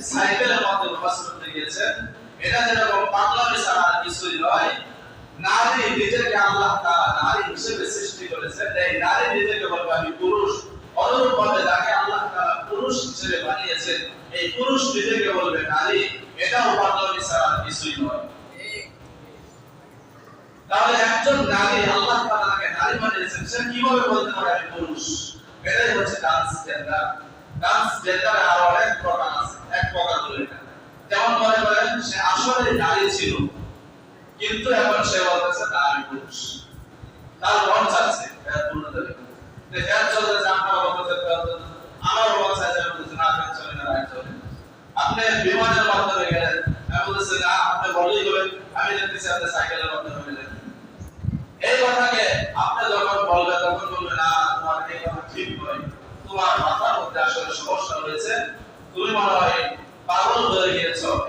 সাইকেলের এটা যেরকম কিছুই নয়। নারী নিজেকে সৃষ্টি করেছেন। নারী নিজেকে বলবে আমি পুরুষ। অনুরূপভাবে যাকে আল্লাহ পুরুষ হিসেবে বানিয়েছেন এই পুরুষ নিজেকে বলবে, নারী, এটাও পাগলামি ছাড়া কিছুই নয়। তাহলে একজন নারী আল্লাহ নারী বানিয়েছেন, সে কীভাবে বলতে পারে আমি পুরুষ? এটাই হচ্ছে ট্রান্সজেন্ডার ট্রান্সজেন্ডার আর অনেক প্রকার আছে, এক প্রকার এটা। যেমন মনে করেন, সে আসলে নারী ছিল, কিন্তু এখন সে বলতেছে আমি পুরুষ। তার মন চাচ্ছে চলতেছে আপনারা ফ্যান চলতেছে আমার মন চাচ্ছে আমি বলতেছি না ফ্যান চলে না লাইট চলে আপনি বিমানের মাধ্যমে গেলেন আমি বলতেছি না আপনি বলেই গেলেন আমি দেখতেছি আপনি সাইকেলের মাধ্যমে গেলেন এই কথাকে আপনি যখন বলবেন তখন বলবেন না তোমার এই কথা ঠিক নয় তোমার মাথার মধ্যে আসলে সমস্যা রয়েছে তুমি মনে হয় পাগল হয়ে গিয়েছো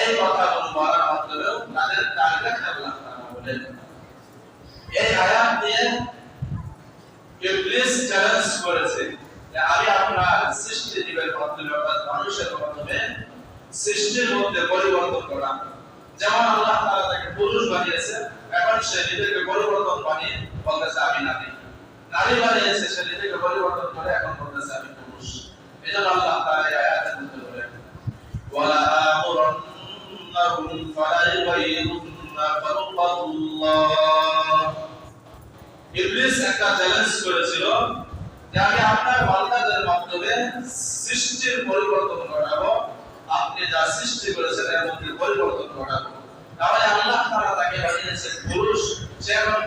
এই কথাগুলো বলার মাধ্যমেও তাদের টার্গেট আল্লাহ তাআলা বলেন এই আয়াত দিয়ে ইবলিস চ্যালেঞ্জ করেছে যে আমি আপনার সৃষ্টি জীবের মাধ্যমে অর্থাৎ মানুষের মাধ্যমে সৃষ্টির মধ্যে পরিবর্তন করা যেমন আল্লাহ তাআলা তাকে পুরুষ বানিয়েছে, এখন সে নিজেকে পরিবর্তন বানিয়ে বলতেছে, আমি নারী। নারী বানিয়েছে, সে নিজেকে পরিবর্তন করে এখন বলতেছে, আমি পুরুষ। এজন্য আল্লাহ তাআলা এই আয়াতের মধ্যে বলেন ওয়ালা পরিবর্তন সে এখন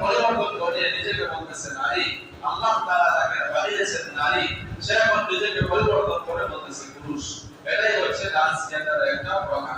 নিজেকে বলতেছে নারী। আল্লাহ তাকে বানিয়েছেন নারী, সে এখন নিজেকে পরিবর্তন করে বলতেছে পুরুষ। এটাই হচ্ছে ডান্স ট্রান্সজেন্ডারের একটা প্রকার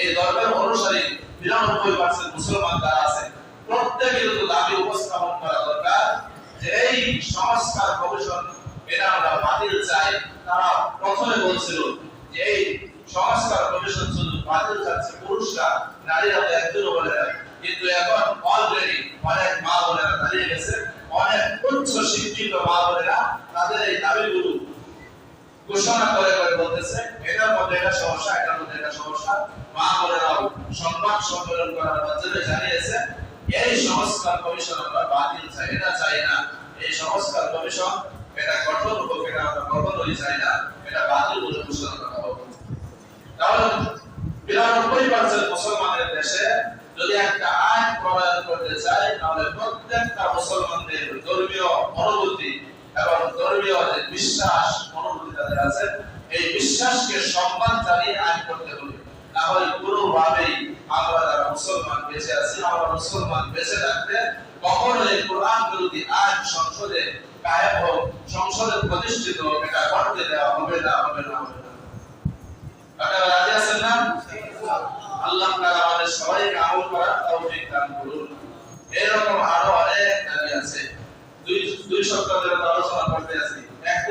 এই ধর্মের অনুসারী নিরানব্বই পার্সেন্ট মুসলমান যারা আছে প্রত্যেকের তো দাবি উপস্থাপন করা দরকার যে এই সংস্কার কমিশন এটা আমরা বাতিল চাই। তারা প্রথমে বলছিল যে এই সংস্কার কমিশন শুধু বাতিল চাচ্ছে পুরুষরা, নারীরা তো একদিনও বলে না। কিন্তু এখন অলরেডি অনেক মা বোনেরা দাঁড়িয়ে গেছে, অনেক উচ্চ শিক্ষিত মা বোনেরা তাদের এই দাবিগুলো ঘোষণা করে করে বলতেছে এটার মধ্যে এটা সমস্যা, এটার মধ্যে এটা সমস্যা। মা বোনেরাও সংবাদ সম্মেলন করার মাধ্যমে জানিয়েছে, এই সংস্কার কমিশন আমরা বাতিল চাই, এটা চাই না। এই সংস্কার কমিশন এটা গঠন হোক, এটা আমরা কখনোই চাই না, এটা বাতিল বলে ঘোষণা করা হোক তাহলে বিরানব্বই পার্সেন্ট মুসলমানের দেশে যদি একটা আইন প্রণয়ন করতে চাই তাহলে প্রত্যেকটা মুসলমানদের ধর্মীয় অনুভূতি এবং ধর্মীয় বিশ্বাস, অনুভূতি তাদের আছে, এই বিশ্বাসকে সম্মান জানিয়ে আইন করতে হবে। না হলে কোনোভাবেই আমরা যারা মুসলমান বেঁচে আছি, আমরা মুসলমান বেঁচে থাকতে কখনো এই কোরআন বিরোধী আইন সংসদে কায়েম হোক, সংসদে প্রতিষ্ঠিত হোক, এটা করতে দেওয়া হবে না হবে না হবে না। রাজি আছেন না? আল্লাহ তাআলা আমাদের সবাইকে আমল করার তৌফিক দান করুন। এরকম আরও অনেক দাবি আছে। দুই দুই সপ্তাহ ধরে আলোচনা করতে আছি।